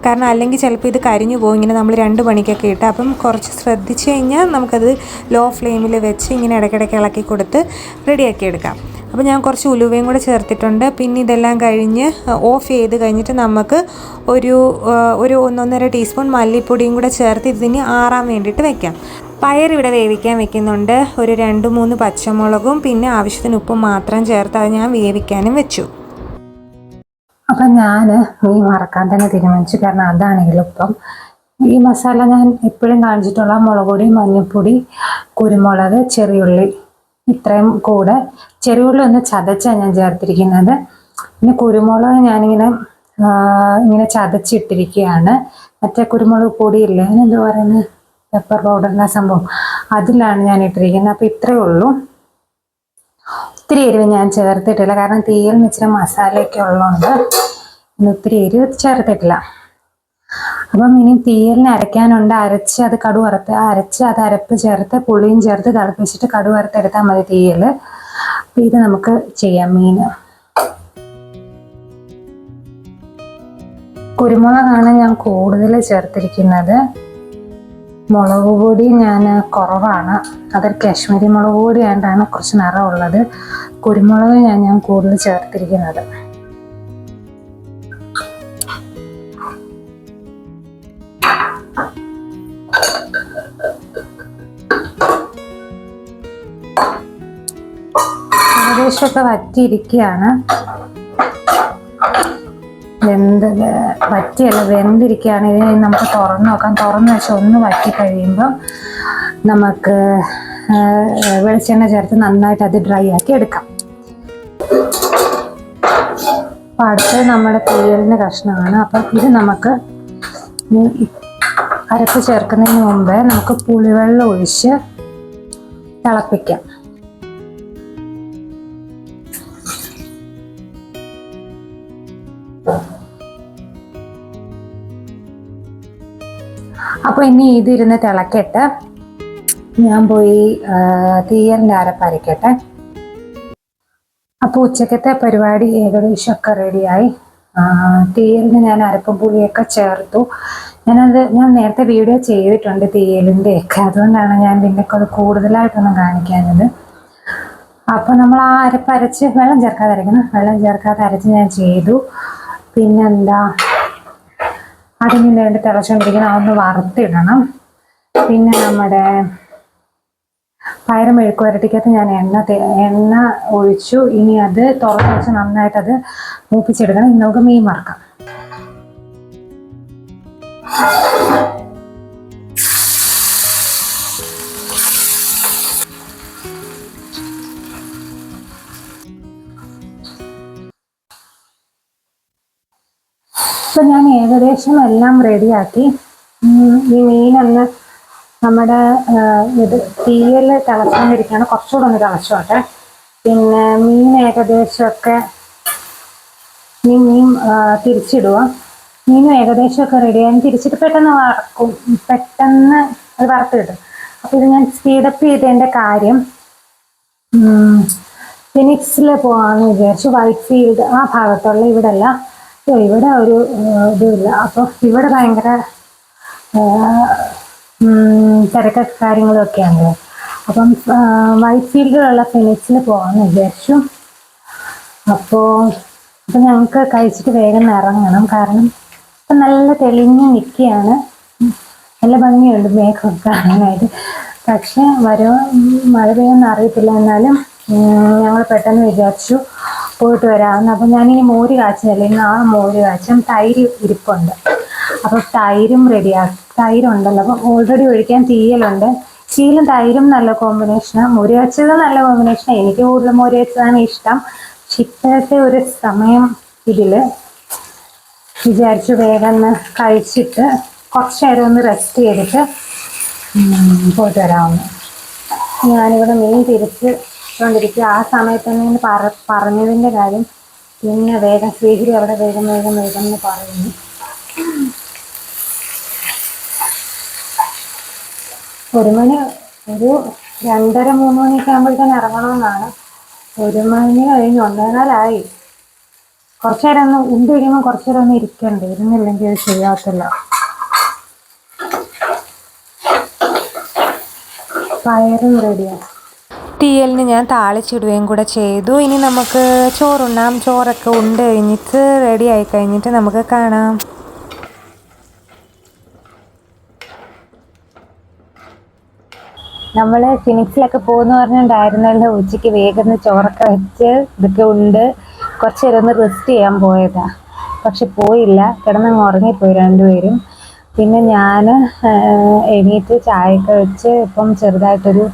കാരണം അല്ലെങ്കിൽ ചിലപ്പോൾ ഇത് കരിഞ്ഞു പോകും ഇങ്ങനെ നമ്മൾ രണ്ട് മണിക്കൊക്കെ ഇട്ട് അപ്പം കുറച്ച് ശ്രദ്ധിച്ചു കഴിഞ്ഞാൽ നമുക്കത് ലോ ഫ്ലെയിമിൽ വെച്ച് ഇങ്ങനെ ഇടയ്ക്കിടയ്ക്ക് ഇളക്കി കൊടുത്ത് റെഡിയാക്കി എടുക്കാം. അപ്പോൾ ഞാൻ കുറച്ച് ഉലുവയും കൂടെ ചേർത്തിട്ടുണ്ട്. പിന്നെ ഇതെല്ലാം കഴിഞ്ഞ് ഓഫ് ചെയ്ത് കഴിഞ്ഞിട്ട് നമുക്ക് ഒരു ഒരു ഒന്നൊന്നര ടീസ്പൂൺ മല്ലിപ്പൊടിയും കൂടെ ചേർത്ത് ഇതിന് ആറാൻ വേണ്ടിയിട്ട് വെക്കാം. പയർ ഇവിടെ വേവിക്കാൻ വെക്കുന്നുണ്ട്. ഒരു രണ്ട് മൂന്ന് പച്ചമുളകും പിന്നെ ആവശ്യത്തിന് ഉപ്പും മാത്രം ചേർത്ത് അത് ഞാൻ വേവിക്കാനും വെച്ചു. അപ്പൊ ഞാൻ മീൻ മറക്കാൻ തന്നെ തീരുമാനിച്ചു. കാരണം അതാണ് ഇപ്പം ഈ മസാല ഞാൻ എപ്പോഴും കാണിച്ചിട്ടുള്ള മുളകുപൊടി മഞ്ഞൾപ്പൊടി കുരുമുളക് ചെറിയുള്ളി ഇത്രയും കൂടെ. ചെറിയുള്ളി ഒന്ന് ചതച്ചാണ് ഞാൻ ചേർത്തിരിക്കുന്നത്. പിന്നെ കുരുമുളക് ഞാനിങ്ങനെ ഇങ്ങനെ ചതച്ചിട്ടിരിക്കുകയാണ്. മറ്റേ കുരുമുളക് പൊടിയില്ലേ അതിനെന്താ പറയുന്നത്? പെപ്പർ പൗഡറിന്റെ സംഭവം. അതിലാണ് ഞാൻ ഇട്ടിരിക്കുന്നത്. അപ്പം ഇത്രയേ ഉള്ളൂ. ഒത്തിരി എരിവ് ഞാൻ ചേർത്തിട്ടില്ല. കാരണം തീയിൽ ഇച്ചിരി മസാലയൊക്കെ ഉള്ളതുകൊണ്ട് ഒത്തിരി എരിവ് ചേർത്തിട്ടില്ല. അപ്പം ഇനി തീയലിന് അരയ്ക്കാനുണ്ട്. അരച്ച് അത് കടു വറുത്ത് അരച്ച് അത് അരപ്പ് ചേർത്ത് പുളിയും ചേർത്ത് തിളപ്പിച്ചിട്ട് കടു വറുത്തെടുത്താൽ മതി തീയൽ അപ്പം ഇത് നമുക്ക് ചെയ്യാം മീൻ കുരുമുളകാണ് ഞാൻ കൂടുതൽ ചേർത്തിരിക്കുന്നത്. മുളക് പൊടി ഞാൻ കുറവാണ്. അതൊരു കാശ്മീരി മുളക് പൊടി ആയിട്ടാണ് കുറച്ച് നിറമുള്ളത്. കുരുമുളക് ഞാൻ ഞാൻ കൂടുതൽ ചേർത്തിരിക്കുന്നത്. ഏകദേശമൊക്കെ വറ്റിയിരിക്കുകയാണ്. വെന്ത് വറ്റിയല്ല വെന്തിരിക്കുകയാണ്. ഇതിനെ നമുക്ക് തുറന്ന് നോക്കാം. തുറന്ന് വെച്ച് ഒന്ന് വറ്റി കഴിയുമ്പോൾ നമുക്ക് വെളിച്ചെണ്ണ ചേർത്ത് നന്നായിട്ട് അത് ഡ്രൈ ആക്കി എടുക്കാം. അപ്പം അടുത്തത് നമ്മുടെ തീയലിന് കഷ്ണമാണ്. അപ്പം ഇത് നമുക്ക് അരപ്പ് ചേർക്കുന്നതിന് മുമ്പേ നമുക്ക് പുളിവെള്ളം ഒഴിച്ച് തിളപ്പിക്കാം. അപ്പോൾ ഇനി ഇതിരുന്ന് തിളക്കട്ടെ ഞാൻ പോയി തീയലിന്റെ അരപ്പ് അരയ്ക്കട്ടെ അപ്പോൾ ഉച്ചക്കത്തെ പരിപാടി ഏകദേശമൊക്കെ റെഡിയായി തീയലിന് ഞാൻ അരപ്പും പുളിയൊക്കെ ചേർത്തു. ഞാനത് ഞാൻ നേരത്തെ വീഡിയോ ചെയ്തിട്ടുണ്ട് തീയലിന്റെ ഒക്കെ. അതുകൊണ്ടാണ് ഞാൻ പിന്നെ അത് കൂടുതലായിട്ടൊന്നും കാണിക്കാഞ്ഞത്. അപ്പോൾ നമ്മൾ ആ അരപ്പരച്ച് വെള്ളം ചേർക്കാതെ അരയ്ക്കണം. വെള്ളം ചേർക്കാതെ അരച്ച് ഞാൻ ചെയ്തു. പിന്നെന്താ? അതിന് വേണ്ടി തിളച്ചുകൊണ്ടിരിക്കണം അതൊന്ന് വറുത്തിടണം. പിന്നെ നമ്മുടെ പയറ് മെഴുക്ക് വരട്ടിക്കകത്ത് ഞാൻ എണ്ണ എണ്ണ ഒഴിച്ചു. ഇനി അത് തുറന്ന് വെച്ച് നന്നായിട്ട് അത് മൂപ്പിച്ചെടുക്കണം. ഇനി നമുക്ക് മീൻ വറക്കാം. ഏകദേശം എല്ലാം റെഡിയാക്കി. ഈ മീനൊന്ന് നമ്മുടെ ഇത് തീയൽ തിളച്ചുകൊണ്ടിരിക്കുകയാണ് കുറച്ചുകൂടെ ഒന്ന് തിളച്ചോട്ടെ. പിന്നെ മീൻ ഏകദേശമൊക്കെ ഈ മീൻ തിരിച്ചിടുക. മീനും ഏകദേശമൊക്കെ റെഡിയായി തിരിച്ചിട്ട് പെട്ടെന്ന് വറക്കും. പെട്ടെന്ന് അത് വറുത്ത് കിട്ടും. അപ്പോൾ ഇത് ഞാൻ സ്പീഡപ്പ് ചെയ്തതിന്റെ കാര്യം ഫിനിക്സിൽ പോകാമെന്ന് വിചാരിച്ചു. വൈറ്റ് ഫീൽഡ് ആ ഭാഗത്തുള്ള ഇവിടെ അല്ല ഓ, ഇവിടെ ഒരു ഇതുമില്ല. അപ്പോൾ ഇവിടെ ഭയങ്കര തിരക്ക കാര്യങ്ങളൊക്കെയാണ് അപ്പം വൈറ്റ് ഫീൽഡിലുള്ള ഫിനിക്സിൽ പോകാമെന്ന് വിചാരിച്ചു. അപ്പോൾ അപ്പം ഞങ്ങൾക്ക് കഴിച്ചിട്ട് വേഗം ഇറങ്ങണം. കാരണം ഇപ്പം നല്ല തെളിഞ്ഞ് നിൽക്കുകയാണ്. നല്ല ഭംഗിയുണ്ട് മേഘമൊക്കെ കാണാനായിട്ട്. പക്ഷെ വരോ മഴ പെയ്യുമെന്ന് അറിയത്തില്ല. എന്നാലും ഞങ്ങൾ പെട്ടെന്ന് വിചാരിച്ചു. പോയിട്ട് വരാമെന്ന് അപ്പം ഞാനിനി മോര് കാച്ചതല്ല ഇന്ന് ആ മോര് കാച്ചും തൈര് ഇരിപ്പുണ്ട്. അപ്പം തൈരും റെഡിയാക്കും. തൈരുണ്ടല്ലോ. അപ്പം ഓൾറെഡി ഒഴിക്കാൻ തീയലുണ്ട്. ചീലും തൈരും നല്ല കോമ്പിനേഷനാണ് മോര് കാച്ചത് നല്ല കോമ്പിനേഷനാണ് എനിക്ക് കൂടുതൽ മോര് കാച്ചതാണ് ഇഷ്ടം. പക്ഷെ ഇപ്പോഴത്തെ ഒരു സമയം ഇതിൽ വിചാരിച്ചു വേഗം കഴിച്ചിട്ട് കുറച്ച് നേരം ഒന്ന് റെസ്റ്റ് ചെയ്തിട്ട് പോയിട്ട് വരാമെന്ന് ഞാനിവിടെ മീൻ തിരിച്ച് കൊണ്ടിരിക്കുക ആ സമയത്ത് തന്നെ പറ പറഞ്ഞതിന്റെ കാര്യം പിന്നെ വേഗം ശ്രീഹരി അവിടെ വേഗം വേഗം വേഗം എന്ന് പറയുന്നു. ഒരു മണി ഒരു രണ്ടര മൂന്ന് മണിയൊക്കെ ആകുമ്പോഴത്തേന് ഇറങ്ങണമെന്നാണ്. ഒരു മണി കഴിഞ്ഞ് ഒന്നേകാലായി. കുറച്ചു നേരം ഒന്ന് ഉണ്ട് കഴിയുമ്പോൾ കുറച്ചു നേരം ഒന്ന് ഇരിക്കണ്ടേ? ഇരുന്നില്ലെങ്കിൽ അത് ശരിയാകത്തില്ല പയറും റെഡിയാണ് തീയലിന് ഞാൻ താളിച്ചിടുകയും കൂടെ ചെയ്തു. ഇനി നമുക്ക് ചോറുണ്ണാം. ചോറൊക്കെ ഉണ്ട് കഴിഞ്ഞിട്ട് റെഡി ആയി കഴിഞ്ഞിട്ട് നമുക്ക് കാണാം. നമ്മൾ ഫിനിക്സിലൊക്കെ പോകുന്ന പറഞ്ഞിട്ടുണ്ടായിരുന്നല്ലോ ഉച്ചയ്ക്ക് വേഗം ചോറൊക്കെ വെച്ച് ഇതൊക്കെ ഉണ്ട്. കുറച്ച് നേരം ഒന്ന് റെസ്റ്റ് ചെയ്യാൻ പോയതാ. പക്ഷെ പോയില്ല. കിടന്നങ്ങ് ഉറങ്ങിപ്പോയി രണ്ടുപേരും. പിന്നെ ഞാൻ എണീറ്റ് ചായയൊക്കെ വെച്ച് ഇപ്പം ചെറുതായിട്ടൊരു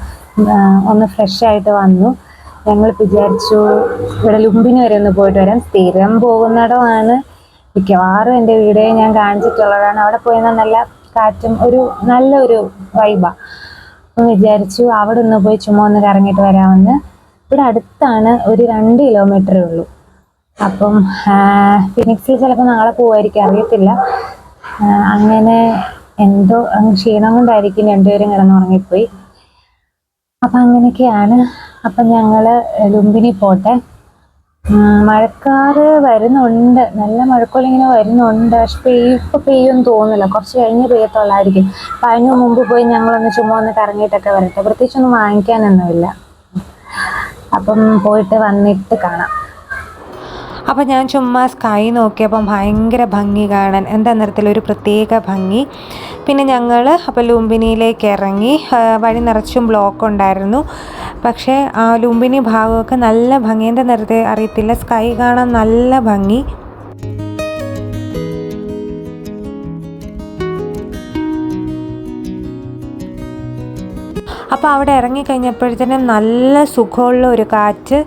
ഒന്ന് ഫ്രഷ് ആയിട്ട് വന്നു. ഞങ്ങൾ വിചാരിച്ചു ഇവിടെ ലുംബിനി വരെ ഒന്ന് പോയിട്ട് വരാം. സ്ഥിരം പോകുന്നിടമാണ്. മിക്കവാറും എന്റെ വീഡിയോ ഞാൻ കാണിച്ചിട്ടുള്ളതാണ്. അവിടെ പോയി നല്ല കാറ്റും ഒരു നല്ലൊരു വൈബാണ് അപ്പം വിചാരിച്ചു അവിടെ ഒന്ന് പോയി ചുമ്മാ ഒന്ന് കറങ്ങിയിട്ട് വരാമെന്ന്. ഇവിടെ അടുത്താണ് ഒരു രണ്ട് കിലോമീറ്ററേ ഉള്ളൂ. അപ്പം ഫിനിക്സിൽ ചിലപ്പോൾ നാളെ പോകുമായിരിക്കും അറിയത്തില്ല. അങ്ങനെ എന്തോ ക്ഷീണം കൊണ്ടായിരിക്കും രണ്ടുപേരും കിടന്നുറങ്ങിപ്പോയി. അപ്പം അങ്ങനെയൊക്കെയാണ്. അപ്പം ഞങ്ങൾ ലുംബിനി പോട്ടെ. മഴക്കാറ് വരുന്നുണ്ട്. നല്ല മഴക്കോളം ഇങ്ങനെ വരുന്നുണ്ട്. പക്ഷെ പെയ്യും പെയ്യുമെന്ന് തോന്നുന്നില്ല. കുറച്ച് കഴിഞ്ഞ് പെയ്യത്തുള്ളായിരിക്കും. അപ്പം അതിന് മുമ്പ് പോയി ഞങ്ങളൊന്ന് ചുമ്മാ ഒന്ന് കറങ്ങിയിട്ടൊക്കെ വരട്ടെ. പ്രത്യേകിച്ചൊന്നും വാങ്ങിക്കാനൊന്നുമില്ല. അപ്പം പോയിട്ട് വന്നിട്ട് കാണാം. അപ്പോൾ ഞാൻ ചുമ്മാ സ്കൈ നോക്കിയപ്പം ഭയങ്കര ഭംഗി കാണാൻ എന്താ നിറത്തിൽ ഒരു പ്രത്യേക ഭംഗി. പിന്നെ ഞങ്ങൾ അപ്പോൾ ലുംബിനിയിലേക്ക് ഇറങ്ങി വഴി നിറച്ചും ബ്ലോക്ക് ഉണ്ടായിരുന്നു. പക്ഷേ ആ ലുംബിനി ഭാഗമൊക്കെ നല്ല ഭംഗി എന്താ നിറത്തെ അറിയത്തില്ല സ്കൈ കാണാൻ നല്ല ഭംഗി. അപ്പോൾ അവിടെ ഇറങ്ങിക്കഴിഞ്ഞപ്പോഴത്തേനും നല്ല സുഖമുള്ള ഒരു കാറ്റ്.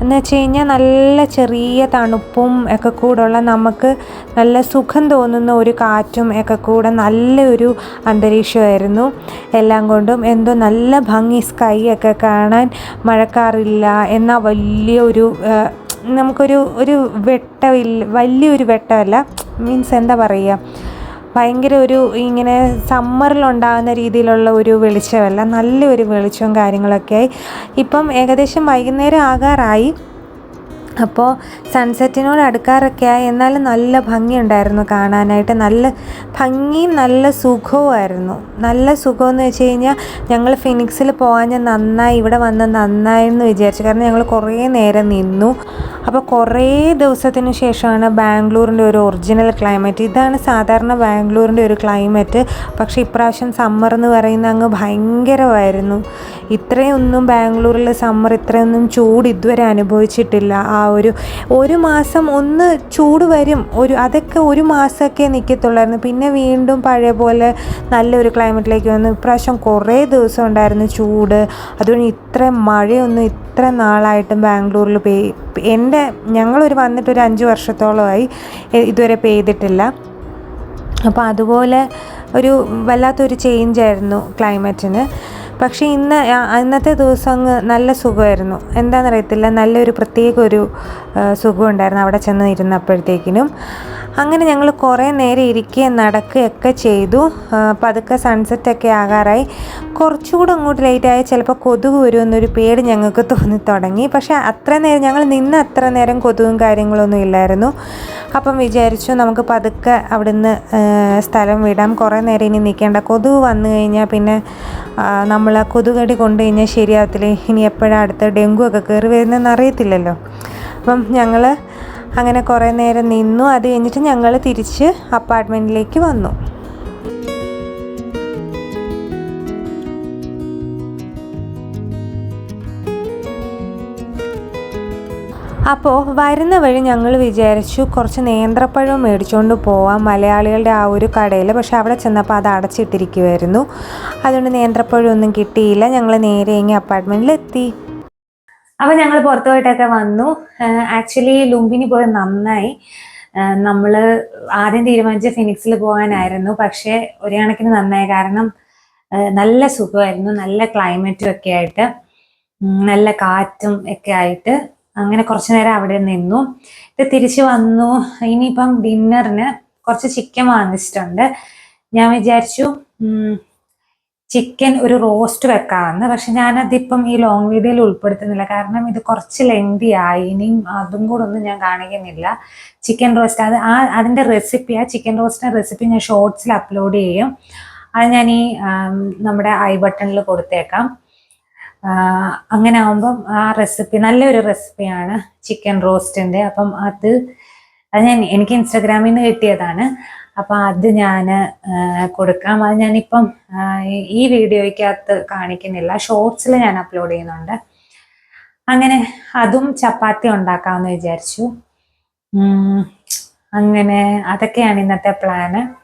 എന്ന് വെച്ച് കഴിഞ്ഞാൽ നല്ല ചെറിയ തണുപ്പും ഒക്കെ കൂടെയുള്ള നമുക്ക് നല്ല സുഖം തോന്നുന്ന ഒരു കാറ്റും ഒക്കെ കൂടെ നല്ലൊരു അന്തരീക്ഷമായിരുന്നു. എല്ലാം കൊണ്ടും എന്തോ നല്ല ഭംഗി സ്കൈ ഒക്കെ കാണാൻ മഴക്കാറില്ല എന്നാൽ വലിയൊരു നമുക്കൊരു ഒരു വെട്ടമില്ല വലിയൊരു വെട്ടമല്ല മീൻസ് എന്താ പറയുക ഭയങ്കര ഒരു ഇങ്ങനെ സമ്മറിലുണ്ടാകുന്ന രീതിയിലുള്ള ഒരു വെളിച്ചമല്ല നല്ലൊരു വെളിച്ചവും കാര്യങ്ങളൊക്കെയായി. ഇപ്പം ഏകദേശം വൈകുന്നേരം ആകാറായി. അപ്പോൾ സൺസെറ്റിനോട് അടുക്കാറൊക്കെ ആയി എന്നാലും നല്ല ഭംഗിയുണ്ടായിരുന്നു കാണാനായിട്ട്. നല്ല ഭംഗിയും നല്ല സുഖവുമായിരുന്നു. നല്ല സുഖമെന്ന് വെച്ച് കഴിഞ്ഞാൽ ഞങ്ങൾ ഫിനിക്സിൽ പോകാൻ നന്നായി ഇവിടെ വന്ന് നന്നായി എന്ന് വിചാരിച്ചു. കാരണം ഞങ്ങൾ കുറേ നേരം നിന്നു. അപ്പോൾ കുറേ ദിവസത്തിന് ശേഷമാണ് ബാംഗ്ലൂരിന്റെ ഒരു ഒറിജിനൽ ക്ലൈമറ്റ് ഇതാണ് സാധാരണ ബാംഗ്ലൂരിന്റെ ഒരു ക്ലൈമറ്റ് പക്ഷേ ഇപ്രാവശ്യം സമ്മർ എന്ന് പറയുന്ന അങ്ങ് ഭയങ്കരമായിരുന്നു. ഇത്രയൊന്നും ബാംഗ്ലൂരിൽ സമ്മർ ഇത്രയൊന്നും ചൂട് ഇതുവരെ അനുഭവിച്ചിട്ടില്ല. ആ ഒരു ഒരു മാസം ഒന്ന് ചൂട് വരും. ഒരു അതൊക്കെ ഒരു മാസമൊക്കെ നിൽക്കത്തുള്ളായിരുന്നു. പിന്നെ വീണ്ടും പഴയ പോലെ നല്ലൊരു ക്ലൈമറ്റിലേക്ക് വന്നു. ഇപ്രാവശ്യം കുറേ ദിവസം ഉണ്ടായിരുന്നു ചൂട്. അതുകൊണ്ട് ഇത്ര മഴയൊന്നും ഇത്ര നാളായിട്ടും ബാംഗ്ലൂരിൽ പെയ് എന്റെ ഞങ്ങളൊരു വന്നിട്ട് ഒരു അഞ്ച് വർഷത്തോളമായി ഇതുവരെ പെയ്തിട്ടില്ല. അപ്പോൾ അതുപോലെ ഒരു വല്ലാത്തൊരു ചേഞ്ച് ആയിരുന്നു ക്ലൈമറ്റിന്. പക്ഷേ ഇന്ന് അന്നത്തെ ദിവസം അങ്ങ് നല്ല സുഖമായിരുന്നു. എന്താണെന്നറിയത്തില്ല. നല്ലൊരു പ്രത്യേക ഒരു സുഖമുണ്ടായിരുന്നു അവിടെ ചെന്ന് ഇരുന്നപ്പോഴത്തേക്കിനും. അങ്ങനെ ഞങ്ങൾ കുറേ നേരം ഇരിക്കുകയും നടക്കുകയൊക്കെ ചെയ്തു. പതുക്കെ സൺസെറ്റൊക്കെ ആകാറായി. കുറച്ചുകൂടെ അങ്ങോട്ട് ലേറ്റായി ചിലപ്പോൾ കൊതുക് വരുമെന്നൊരു പേടി ഞങ്ങൾക്ക് തോന്നി തുടങ്ങി. പക്ഷേ അത്ര നേരം ഞങ്ങൾ നിന്ന് അത്ര നേരം കൊതുകും കാര്യങ്ങളൊന്നും ഇല്ലായിരുന്നു. അപ്പം വിചാരിച്ചു നമുക്ക് പതുക്കെ അവിടുന്ന് സ്ഥലം വിടാം. കുറേ നേരം ഇനി നിൽക്കേണ്ട കൊതുക് വന്നു കഴിഞ്ഞാൽ പിന്നെ നമ്മൾ ആ കൊതുകടി കൊണ്ടു കഴിഞ്ഞാൽ ശരിയാവത്തില്ല. ഇനി എപ്പോഴാണ് അടുത്ത ഡെങ്കു ഒക്കെ കയറി വരുന്നതെന്ന് അറിയത്തില്ലല്ലോ. അപ്പം ഞങ്ങൾ അങ്ങനെ കുറേ നേരം നിന്നു. അത് കഴിഞ്ഞിട്ട് ഞങ്ങൾ തിരിച്ച് അപ്പാർട്ട്മെന്റിലേക്ക് വന്നു. അപ്പോൾ വരുന്ന വഴി ഞങ്ങൾ വിചാരിച്ചു കുറച്ച് നേന്ത്രപ്പഴം മേടിച്ചുകൊണ്ട് പോവാം. മലയാളികളുടെ ആ ഒരു കടയിൽ പക്ഷെ അവിടെ ചെന്നപ്പോൾ അത് അടച്ചിട്ടിരിക്കുമായിരുന്നു അതുകൊണ്ട് നേന്ത്രപ്പഴം ഒന്നും കിട്ടിയില്ല. ഞങ്ങൾ നേരെ ഇങ്ങ് അപ്പാർട്ട്മെന്റിലെത്തി അപ്പൊ ഞങ്ങൾ പുറത്തു പോയിട്ടൊക്കെ വന്നു ആക്ച്വലി ലുംബിനി പോയ നന്നായി. നമ്മൾ ആദ്യം തീരുമാനിച്ച ഫിനിക്സിൽ പോകാനായിരുന്നു. പക്ഷെ ഒരു കണക്കിന് നന്നായി. കാരണം നല്ല സുഖമായിരുന്നു. നല്ല ക്ലൈമറ്റും ഒക്കെ ആയിട്ട് നല്ല കാറ്റും ഒക്കെ ആയിട്ട് അങ്ങനെ കുറച്ചു നേരം അവിടെ നിന്നു. ഇത് തിരിച്ചു വന്നു. ഇനിയിപ്പം ഡിന്നറിന് കുറച്ച് ചിക്കൻ വാങ്ങിച്ചിട്ടുണ്ട്. ഞാൻ വിചാരിച്ചു ചിക്കൻ ഒരു റോസ്റ്റ് വെക്കാമെന്ന്. പക്ഷെ ഞാനതിപ്പം ഈ ലോങ് വീഡിയോയിൽ ഉൾപ്പെടുത്തുന്നില്ല. കാരണം ഇത് കുറച്ച് ലെങ്തി ആയി ഇനിയും അതും കൂടെ ഒന്നും ഞാൻ കാണിക്കുന്നില്ല. ചിക്കൻ റോസ്റ്റ് അത് ആ അതിന്റെ റെസിപ്പി ആ ചിക്കൻ റോസ്റ്റിന്റെ റെസിപ്പി ഞാൻ ഷോർട്സിൽ അപ്ലോഡ് ചെയ്യും. അത് ഞാൻ ഈ നമ്മുടെ ഐ ബട്ടണിൽ കൊടുത്തേക്കാം. അങ്ങനെ ആകുമ്പം ആ റെസിപ്പി നല്ലൊരു റെസിപ്പിയാണ് ചിക്കൻ റോസ്റ്റിന്റെ. അപ്പം അത് അത് ഞാൻ എനിക്ക് ഇൻസ്റ്റാഗ്രാമിൽ നിന്ന് കിട്ടിയതാണ്. അപ്പം അത് ഞാൻ കൊടുക്കാം. അത് ഞാനിപ്പം ഈ- വീഡിയോയ്ക്കകത്ത് കാണിക്കുന്നില്ല. ഷോർട്സിൽ ഞാൻ അപ്ലോഡ് ചെയ്യുന്നുണ്ട്. അങ്ങനെ അതും ചപ്പാത്തി ഉണ്ടാക്കാമെന്ന് വിചാരിച്ചു. അങ്ങനെ അതൊക്കെയാണ് ഇന്നത്തെ പ്ലാന്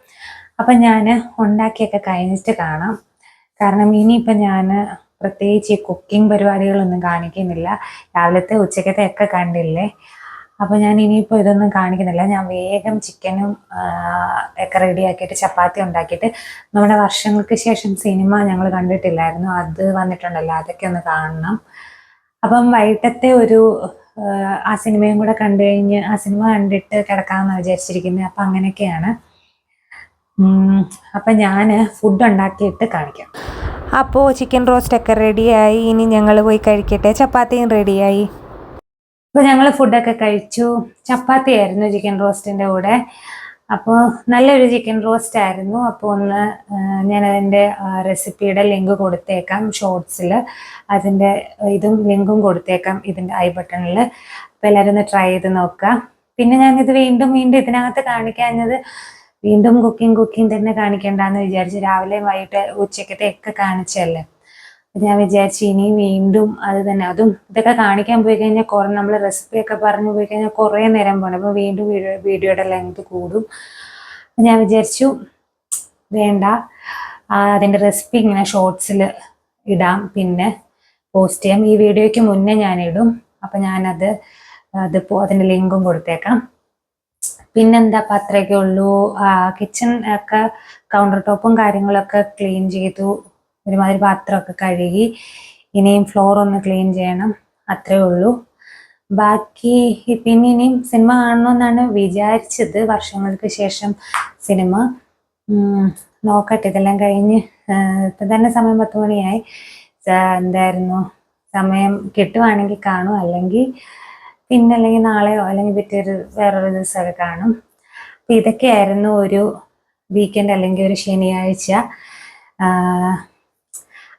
അപ്പം ഞാൻ ഉണ്ടാക്കിയൊക്കെ കഴിഞ്ഞിട്ട് കാണാം. കാരണം ഇനിയിപ്പം ഞാൻ പ്രത്യേകിച്ച് ഈ കുക്കിംഗ് പരിപാടികളൊന്നും കാണിക്കുന്നില്ല. രാവിലത്തെ ഉച്ചക്കത്തെ ഒക്കെ കണ്ടില്ലേ? അപ്പോൾ ഞാൻ ഇനിയിപ്പോൾ ഇതൊന്നും കാണിക്കുന്നില്ല. ഞാൻ വേഗം ചിക്കനും ഒക്കെ റെഡിയാക്കിയിട്ട് ചപ്പാത്തി ഉണ്ടാക്കിയിട്ട് നമ്മുടെ വർഷങ്ങൾക്ക് ശേഷം സിനിമ ഞങ്ങൾ കണ്ടിട്ടില്ലായിരുന്നു. അത് വന്നിട്ടുണ്ടല്ലോ. അതൊക്കെ ഒന്ന് കാണണം. അപ്പം വൈകിട്ടത്തെ ഒരു ആ, സിനിമയും കൂടെ കണ്ടു കഴിഞ്ഞ് ആ സിനിമ കണ്ടിട്ട് കിടക്കാമെന്ന് വിചാരിച്ചിരിക്കുന്നത് അപ്പം അങ്ങനെയൊക്കെയാണ്. അപ്പൊ ഞാൻ ഫുഡ് ഉണ്ടാക്കിയിട്ട് കാണിക്കാം. അപ്പോൾ ചിക്കൻ റോസ്റ്റ് റോസ്റ്റൊക്കെ റെഡിയായി ഇനി ഞങ്ങൾ പോയി കഴിക്കട്ടെ. ചപ്പാത്തിയും റെഡിയായി അപ്പോൾ ഞങ്ങൾ ഫുഡൊക്കെ കഴിച്ചു. ചപ്പാത്തി ആയിരുന്നു ചിക്കൻ റോസ്റ്റിന്റെ കൂടെ. അപ്പോൾ നല്ലൊരു ചിക്കൻ റോസ്റ്റ് ആയിരുന്നു. അപ്പോൾ ഒന്ന് ഞാൻ അതിന്റെ റെസിപ്പിയുടെ ലിങ്ക് കൊടുത്തേക്കാം ഷോർട്സിൽ അതിന്റെ ഇതും ലിങ്കും കൊടുത്തേക്കാം ഇതിന്റെ ഐ ബട്ടണിൽ അപ്പോൾ എല്ലാവരും ഒന്ന് ട്രൈ ചെയ്ത് നോക്കുക പിന്നെ ഞാനിത് വീണ്ടും വീണ്ടും ഇതിനകത്ത് കാണിക്കാഞ്ഞത് വീണ്ടും കുക്കിംഗ് കുക്കിംഗ് തന്നെ കാണിക്കേണ്ടെന്ന് വിചാരിച്ചു രാവിലെ വൈകിട്ട് ഉച്ചക്കത്തെ ഒക്കെ കാണിച്ചല്ലേ ഞാൻ വിചാരിച്ചു ഇനി വീണ്ടും അത് തന്നെ. അതും ഇതൊക്കെ കാണിക്കാൻ പോയി കഴിഞ്ഞാൽ കുറെ നമ്മൾ റെസിപ്പി ഒക്കെ പറഞ്ഞു പോയി കഴിഞ്ഞാൽ കുറേ നേരം പോകണം. അപ്പോൾ വീണ്ടും വീഡിയോ വീഡിയോയുടെ ലെങ്ത് കൂടും. ഞാൻ വിചാരിച്ചു വേണ്ട. അതിന്റെ റെസിപ്പി ഇങ്ങനെ ഷോർട്സിൽ ഇടാം. പിന്നെ പോസ്റ്റ് ചെയ്യാം. ഈ വീഡിയോയ്ക്ക് മുന്നേ ഞാൻ ഇടും. അപ്പം ഞാനത് അതിപ്പോൾ അതിന്റെ ലിങ്കും കൊടുത്തേക്കാം. പിന്നെന്താ അപ്പം അത്രയൊക്കെ ഉള്ളൂ. കിച്ചൺ ഒക്കെ കൗണ്ടർ ടോപ്പും കാര്യങ്ങളൊക്കെ ക്ലീൻ ചെയ്തു. ഒരുമാതിരി പാത്രമൊക്കെ കഴുകി ഇനിയും ഫ്ലോർ ഒന്ന് ക്ലീൻ ചെയ്യണം. അത്രേ ഉള്ളൂ. ബാക്കി പിന്നെ ഇനിയും സിനിമ കാണണമെന്നാണ് വിചാരിച്ചത്. വർഷങ്ങൾക്ക് ശേഷം സിനിമ നോക്കട്ടെ. ഇതെല്ലാം കഴിഞ്ഞ് ഇപ്പം തന്നെ സമയം പത്ത് മണിയായി. എന്തായിരുന്നു? സമയം കിട്ടുവാണെങ്കിൽ കാണും. അല്ലെങ്കിൽ പിന്നെ അല്ലെങ്കിൽ നാളെയോ അല്ലെങ്കിൽ പിറ്റേ ഒരു വേറൊരു ദിവസമൊക്കെ കാണും. അപ്പം ഇതൊക്കെയായിരുന്നു ഒരു വീക്കെൻഡ് അല്ലെങ്കിൽ ഒരു ശനിയാഴ്ച.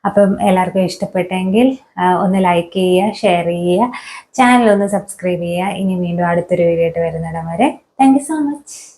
അപ്പം എല്ലാവർക്കും ഇഷ്ടപ്പെട്ടെങ്കിൽ ഒന്ന് ലൈക്ക് ചെയ്യുക ഷെയർ ചെയ്യുക ചാനൽ ഒന്ന് സബ്സ്ക്രൈബ് ചെയ്യുക. ഇനി വീണ്ടും അടുത്തൊരു വീഡിയോ ആയിട്ട് വരുന്നിടം വരെ. Thank so much